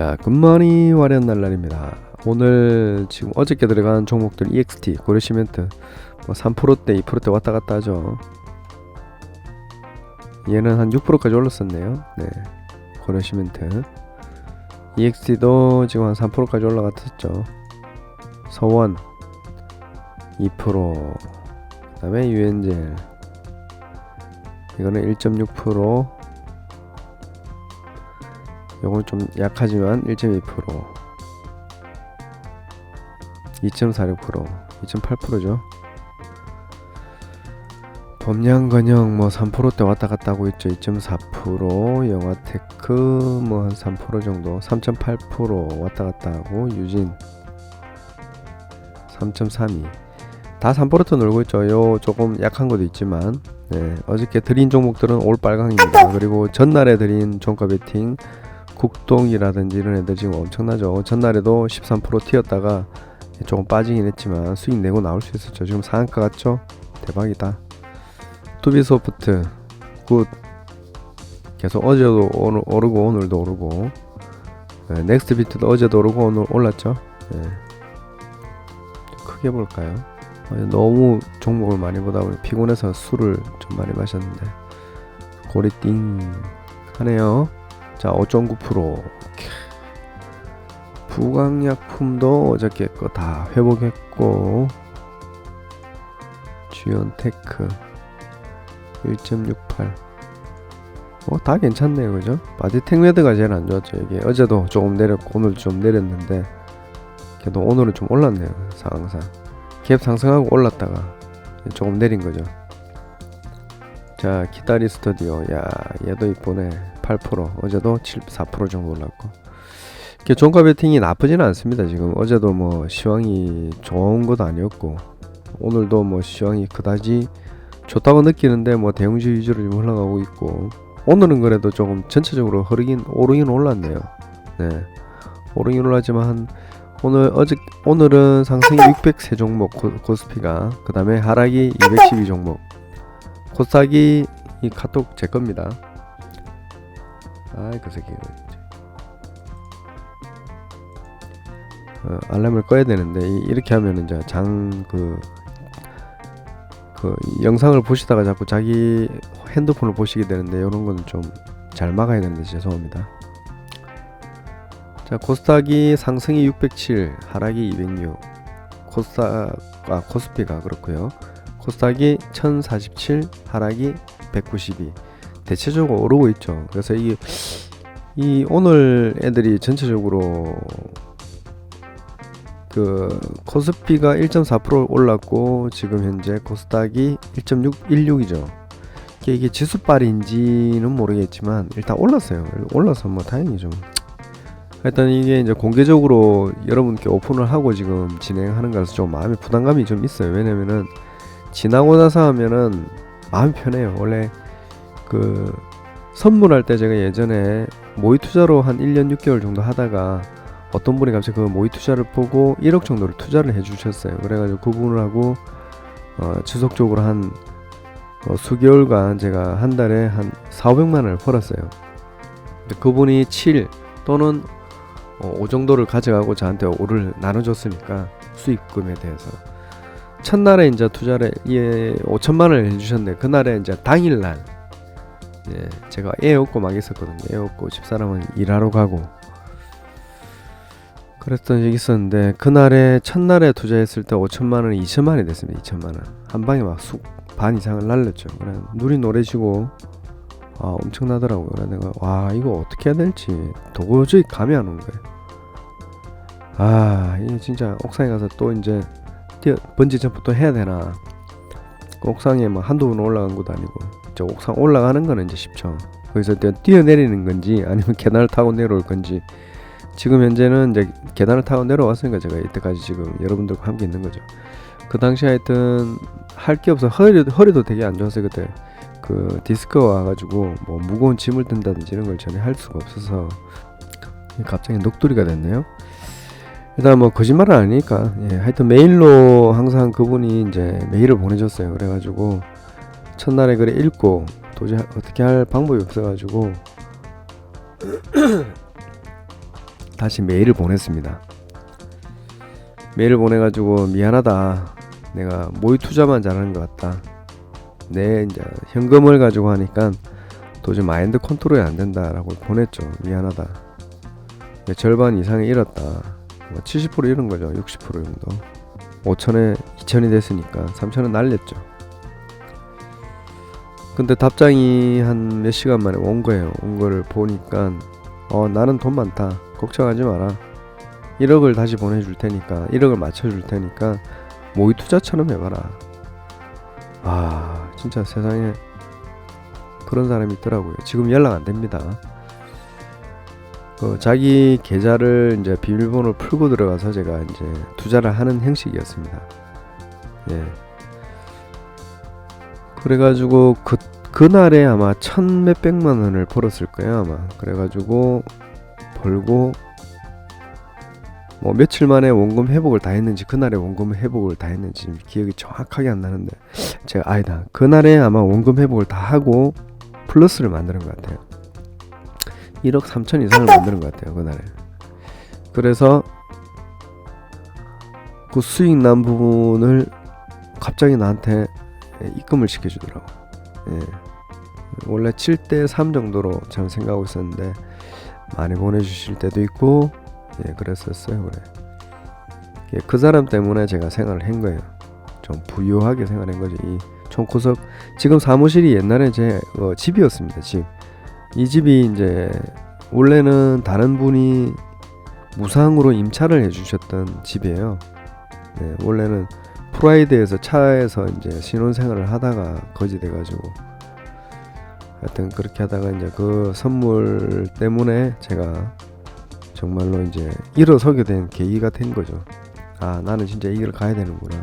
자, 굿모닝 화련 날날입니다. 오늘 지금 어저께 들어간 종목들 EXT, 고려시멘트 뭐 3%대, 2%대 왔다 갔다 하죠. 얘는 한 6%까지 올랐었네요. 네. 고려시멘트. EXT도 지금 한 3%까지 올라갔었죠. 서원 2%. 그다음에 유엔젤 이거는 1.6% 요건 좀 약하지만 1.2% 2.46% 2.8%죠. 범양건영 뭐 3%대 왔다 갔다 하고 있죠. 2.4% 영화테크 뭐 한 3% 정도. 3.8% 왔다 갔다 하고 유진 3.32다 3%또 놀고 있죠. 요 조금 약한 것도 있지만. 네, 어저께 드린 종목들은 올 빨강입니다. 그리고 전날에 드린 종가 베팅 국동이라든지 이런 애들 지금 엄청나죠. 전날에도 13% 튀었다가 조금 빠지긴 했지만 수익 내고 나올 수 있었죠. 지금 상한가 같죠? 대박이다. 투비소프트 굿 계속 어제도 오르, 오르고 오늘도 오르고 네, 넥스트비트도 어제도 오르고 오늘 올랐죠. 네. 크게 볼까요? 어, 너무 종목을 많이 보다 보니 피곤해서 술을 좀 많이 마셨는데 고리 띵 하네요. 자, 5.9% 부강약품도 어저께 거 다 회복했고 주연테크 1.68 어, 다 괜찮네요 그죠? 바디텍메드가 제일 안 좋았죠 이게. 어제도 조금 내렸고 오늘 좀 내렸는데 그래도 오늘은 좀 올랐네요 상황상. 갭 상승하고 올랐다가 조금 내린 거죠 자 기다리 스터디오. 야 얘도 이쁘네. 8% 어제도 7, 4% 정도 올랐고. 이게 종가 베팅이 나쁘지는 않습니다 지금. 어제도 뭐 시황이 좋은 것도 아니었고 오늘도 뭐 시황이 그다지 좋다고 느끼는데 뭐 대형주 위주로 좀 흘러가고 있고 오늘은 그래도 조금 전체적으로 흐르긴 오르긴 올랐네요. 네. 오르긴 올랐지만 한 오늘 어제 오늘은 상승이 603 종목 고, 고스피가 그 다음에 하락이 212 종목 코스닥이 이 카톡 제 겁니다 아이 그 새끼 어, 알람을 꺼야 되는데 이, 이렇게 하면 이제 장그 그 영상을 보시다가 자꾸 자기 핸드폰을 보시게 되는데 이런 거는 좀 잘 막아야 되는데 죄송합니다. 자 코스닥이 상승이 607, 하락이 206. 코스닥 아 코스피가 그렇고요. 코스닥이 1047, 하락이 192. 대체적으로 오르고 있죠. 그래서 이게 이 오늘 애들이 전체적으로 그 코스피가 1.4% 올랐고 지금 현재 코스닥이 1.616이죠. 이게, 이게 지수빨인지는 모르겠지만 일단 올랐어요. 올라서 뭐 다행이죠. 일단 이게 이제 공개적으로 여러분께 오픈을 하고 지금 진행하는 거라서 좀 마음의 부담감이 좀 있어요. 왜냐면은 지나고 나서 하면은 마음이 편해요. 원래 그 선물할 때 제가 예전에 모의 투자로 한 1년 6개월 정도 하다가 어떤 분이 갑자기 그 모의 투자를 보고 1억 정도를 투자를 해 주셨어요. 그래가지고 그분을 하고 어, 지속적으로 한 어, 수개월간 제가 한 달에 한 4, 500만 원을 벌었어요. 그분이 7 또는 어, 5 정도를 가져가고 저한테 5를 나눠줬으니까 수익금에 대해서 첫날에 이제 투자를 예 5천만 원을 해주셨는데 그날에 이제 당일날 예 제가 애 없고 막 있었거든요. 애 없고 집사람은 일하러 가고 그랬던 적이 있었는데 그날에 첫날에 투자했을 때 5천만 원이 2천만 원이 됐습니다. 2천만 원. 한 방에 막 쑥 반 이상을 날렸죠. 그래 눈이 노래지고 아 엄청나더라고요. 그래 내가 와 이거 어떻게 해야 될지 도저히 감이 안 오는 거예요. 아 이게 진짜 옥상에 가서 또 이제 뛰어 번지 점프 또 해야 되나? 그 옥상에 뭐 한두 번 올라간 것도 아니고 저 옥상 올라가는 거는 이제 쉽죠. 거기서 뛰어 내리는 건지 아니면 계단을 타고 내려올 건지 지금 현재는 이제 계단을 타고 내려왔으니까 제가 이때까지 지금 여러분들과 함께 있는 거죠. 그 당시 하여튼 할 게 없어 허리 허리도 되게 안 좋았어요 그때 그 디스크가 와가지고 뭐 무거운 짐을 든다든지 이런 걸 전혀 할 수가 없어서 갑자기 녹두리가 됐네요. 일단 뭐 거짓말은 아니니까 예, 하여튼 메일로 항상 그분이 이제 메일을 보내줬어요. 그래가지고 첫날에 그래 읽고 도저히 어떻게 할 방법이 없어가지고 다시 메일을 보냈습니다. 메일을 보내가지고 미안하다. 내가 모의 투자만 잘하는 것 같다. 내 이제 현금을 가지고 하니까 도저히 마인드 컨트롤이 안 된다라고 보냈죠. 미안하다. 내 절반 이상을 잃었다. 70% 잃은 거죠. 60% 정도. 5천에 2천이 됐으니까 3천은 날렸죠. 근데 답장이 한 몇 시간 만에 온 거예요. 온 거를 보니까 어 나는 돈 많다. 걱정하지 마라. 1억을 다시 보내줄 테니까 1억을 맞춰줄 테니까 모의 투자처럼 해봐라. 아 진짜 세상에 그런 사람이 있더라고요. 지금 연락 안 됩니다. 그 자기 계좌를 이제 비밀번호를 풀고 들어가서 제가 이제 투자를 하는 형식이었습니다. 예. 그래가지고 그 그날에 아마 천 몇백만 원을 벌었을 거예요 아마. 그래가지고 벌고 뭐 며칠 만에 원금 회복을 다 했는지 그날에 원금 회복을 다 했는지 기억이 정확하게 안 나는데 제가 아니다 그날에 아마 원금 회복을 다 하고 플러스를 만드는 것 같아요 1억 3천 이상을 만드는 것 같아요 그날에 그래서 그 수익 난 부분을 갑자기 나한테 입금을 시켜주더라고 예. 원래 7대 3 정도로 저는 생각하고 있었는데 많이 보내주실 때도 있고 예, 그랬었어요. 그래. 예, 그 사람 때문에 제가 생활을 한 거예요. 좀 부유하게 생활한 거지. 이 총구석 지금 사무실이 옛날에 제 어, 집이었습니다. 집. 이 집이 이제 원래는 다른 분이 무상으로 임차를 해주셨던 집이에요. 네, 원래는 프라이드에서 차에서 이제 신혼생활을 하다가 거지돼가지고 하여튼 그렇게 하다가 이제 그 선물 때문에 제가 정말로 이제 일어서게 된 계기가 된 거죠. 아 나는 진짜 이 길을 가야 되는구나.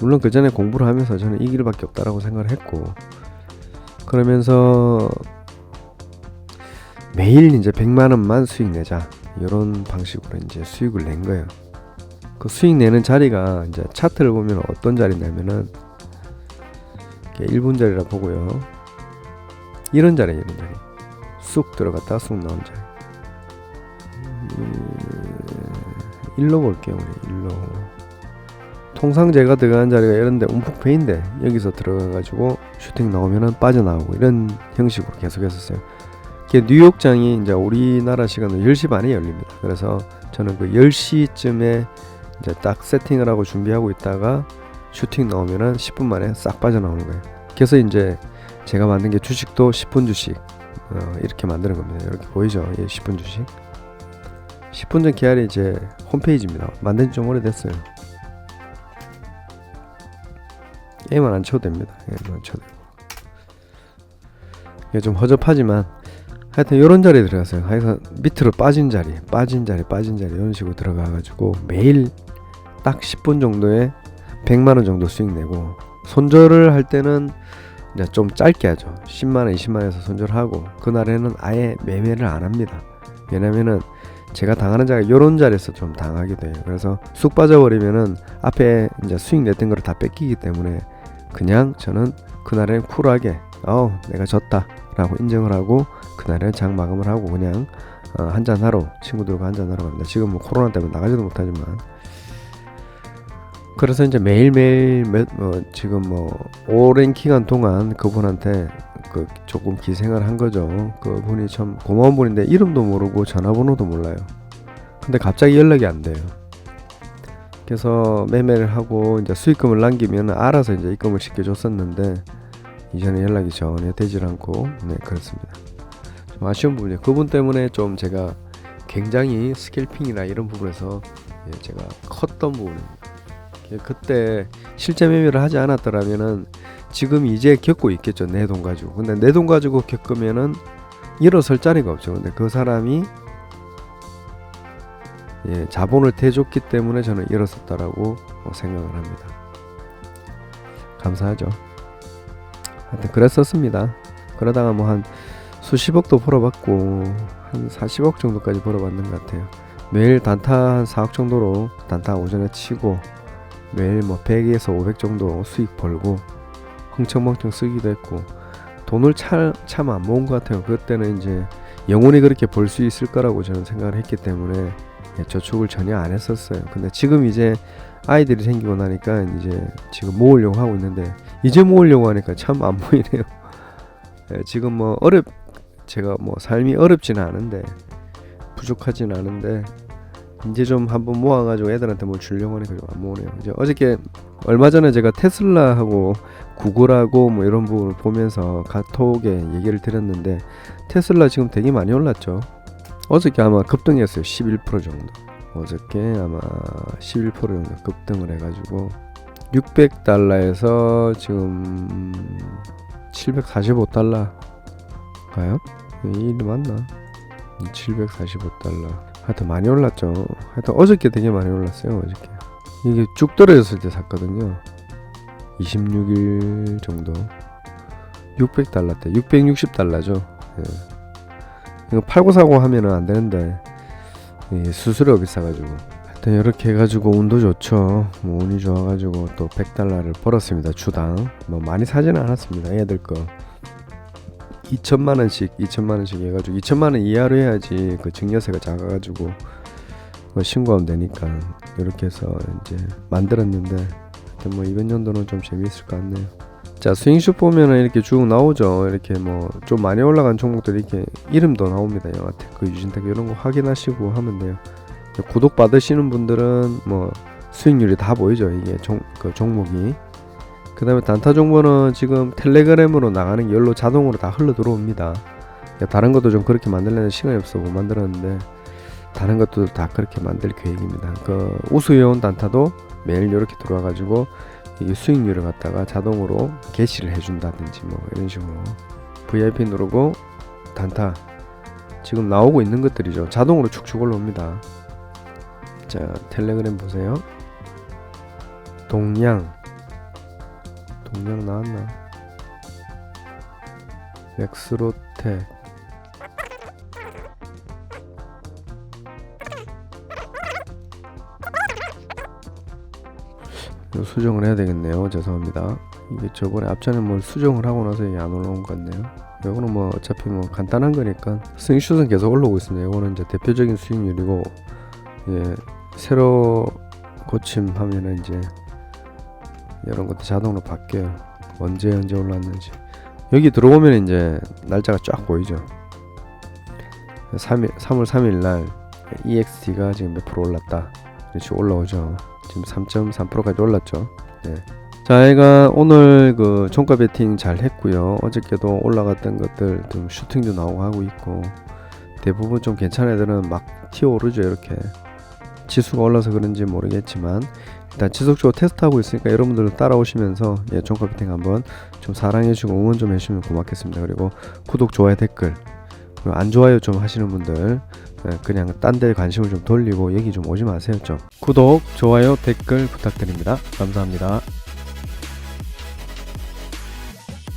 물론 그 전에 공부를 하면서 저는 이 길밖에 없다라고 생각을 했고 그러면서 매일 이제 100만 원만 수익 내자 이런 방식으로 이제 수익을 낸 거예요. 그 수익 내는 자리가 이제 차트를 보면 어떤 자리냐면은 1분 자리라 보고요. 이런 자리 이런 자리. 쑥 들어갔다 쑥 나온 자리. 일로 볼게요 우리 일로 통상 제가 들어가는 자리가 이런데 움푹 패인데 여기서 들어가가지고 슈팅 나오면은 빠져나오고 이런 형식으로 계속 했었어요 뉴욕장이 이제 우리나라 시간으로 10시 반에 열립니다 그래서 저는 그 10시쯤에 이제 딱 세팅을 하고 준비하고 있다가 슈팅 나오면은 10분 만에 싹 빠져나오는 거예요 그래서 이제 제가 만든 게 주식도 10분 주식 어, 이렇게 만드는 겁니다 이렇게 보이죠 예, 10분 주식 10분 전 기한이 이제 홈페이지입니다. 만든 지 좀 오래됐어요. 게임은 안 쳐도 됩니다. 게임은 안 쳐도 되고. 이게 좀 허접하지만 하여튼 이런 자리에 들어갔어요. 하여튼 밑으로 빠진 자리, 빠진 자리, 빠진 자리 이런 식으로 들어가가지고 매일 딱 10분 정도에 100만 원 정도 수익 내고 손절을 할 때는 이제 좀 짧게 하죠. 10만 원, 20만 원에서 손절하고 그날에는 아예 매매를 안 합니다. 왜냐면은 제가 당하는 자가 이런 자리에서 좀 당하게 돼요. 그래서 쑥 빠져버리면은 앞에 이제 수익 냈던 거를 다 뺏기기 때문에 그냥 저는 그날엔 쿨하게 어 내가 졌다라고 인정을 하고 그날은 장 마감을 하고 그냥 어, 한잔 하러 친구들과 한잔 하러 갑니다. 지금 뭐 코로나 때문에 나가지도 못하지만 그래서 이제 매일매일 몇, 뭐 지금 뭐 오랜 기간 동안 그분한테 그 조금 기생을 한 거죠. 그 분이 참 고마운 분인데 이름도 모르고 전화번호도 몰라요. 근데 갑자기 연락이 안 돼요. 그래서 매매를 하고 이제 수익금을 남기면 알아서 이제 입금을 시켜줬었는데 이전에 연락이 전혀 되질 않고 네 그렇습니다. 좀 아쉬운 부분이에요. 그분 때문에 좀 제가 굉장히 스캘핑이나 이런 부분에서 예, 제가 컸던 부분입니다. 그때 실제 매매를 하지 않았더라면은 지금 이제 겪고 있겠죠 내 돈 가지고. 근데 내 돈 가지고 겪으면은 일어설 자리가 없죠. 근데 그 사람이 예, 자본을 대줬기 때문에 저는 일어섰다라고 생각을 합니다. 감사하죠. 하여튼 그랬었습니다. 그러다가 뭐 한 수십억도 벌어봤고 한 40억 정도까지 벌어봤는 것 같아요 매일 단타 한 4억 정도로 단타 오전에 치고 매일 뭐 100에서 500 정도 수익 벌고 흥청망청 쓰기도 했고 돈을 참 안 모은 것 같아요. 그때는 이제 영원히 그렇게 벌 수 있을 거라고 저는 생각을 했기 때문에 예, 저축을 전혀 안 했었어요. 근데 지금 이제 아이들이 생기고 나니까 이제 지금 모으려고 하고 있는데 이제 모으려고 하니까 참 안 보이네요. 예, 지금 뭐 어렵 제가 뭐 삶이 어렵지는 않은데 부족하진 않은데 이제 좀 한번 모아가지고 애들한테 뭘 주려고 하니까 좀 안 모으네요. 이제 어저께 얼마 전에 제가 테슬라하고 구글하고 뭐 이런 부분을 보면서 카톡에 얘기를 드렸는데 테슬라 지금 되게 많이 올랐죠. 어저께 아마 급등했어요. 11% 정도. 어저께 아마 11% 정도 급등을 해가지고 600달러에서 지금 745달러 가요? 이 일이 맞나? 745달러. 하여튼 많이 올랐죠. 하여튼 어저께 되게 많이 올랐어요. 어저께. 이게 쭉 떨어졌을 때 샀거든요. 26일 정도. 600달러 때 660달러죠. 예. 이거 팔고 사고 하면은 안 되는데 이 수수료가 비싸가지고 하여튼 이렇게 해가지고 운도 좋죠. 뭐 운이 좋아가지고 또 100달러를 벌었습니다. 주당 뭐 많이 사지는 않았습니다. 애들 거 2천만 원씩 2천만 원씩 해가지고 2천만 원 이하로 해야지 그 증여세가 작아가지고 그거 신고하면 되니까 이렇게 해서 이제 만들었는데 하여튼 뭐 이번 연도는 좀 재미있을 것 같네요. 자 스윙슛 보면은 이렇게 쭉 나오죠. 이렇게 뭐 좀 많이 올라간 종목들 이렇게 이름도 나옵니다. 영화테크, 유진테크 이런 거 확인하시고 하면 돼요. 구독 받으시는 분들은 뭐 수익률이 다 보이죠. 이게 종, 그 종목이. 그 다음에 단타 정보는 지금 텔레그램으로 나가는 게 열로 자동으로 다 흘러 들어옵니다. 다른 것도 좀 그렇게 만들려는 시간이 없어 못 만들었는데 다른 것도 다 그렇게 만들 계획입니다. 그 우수해온 단타도 매일 이렇게 들어와 가지고 이 수익률을 갖다가 자동으로 게시를 해준다든지 뭐 이런 식으로 VIP 누르고 단타 지금 나오고 있는 것들이죠. 자동으로 축축 올라옵니다. 자 텔레그램 보세요. 동양 동양 나왔나? 엑스로텍 수정을 해야 되겠네요. 죄송합니다. 이게 저번에 앞전에 뭘 수정을 하고 나서 이게 안 올라온 것 같네요. 이거는 뭐 어차피 뭐 간단한 거니까 수익슛은 계속 올라오고 있습니다. 이거는 이제 대표적인 수익률이고 예, 새로 고침하면은 이제 이런 것도 자동으로 바뀌어요. 언제 언제 올랐는지 여기 들어오면 이제 날짜가 쫙 보이죠. 3일, 3월 3일 날 EXT가 지금 몇 프로 올랐다. 이렇게 올라오죠. 지금 3.3%까지 올랐죠. 네. 자, 얘가 오늘 그 종가 베팅 잘 했고요. 어저께도 올라갔던 것들 좀 슈팅도 나오고 하고 있고 대부분 좀 괜찮은 애들은 막 튀어오르죠. 이렇게 지수가 올라서 그런지 모르겠지만 일단 지속적으로 테스트하고 있으니까 여러분들도 따라오시면서 예, 종가 베팅 한번 좀 사랑해주고 응원 좀 해주시면 고맙겠습니다. 그리고 구독, 좋아요, 댓글. 그리고 안 좋아요 좀 하시는 분들 예, 그냥 딴 데 관심을 좀 돌리고 여기 좀 오지 마세요. 좀 구독 좋아요 댓글 부탁드립니다. 감사합니다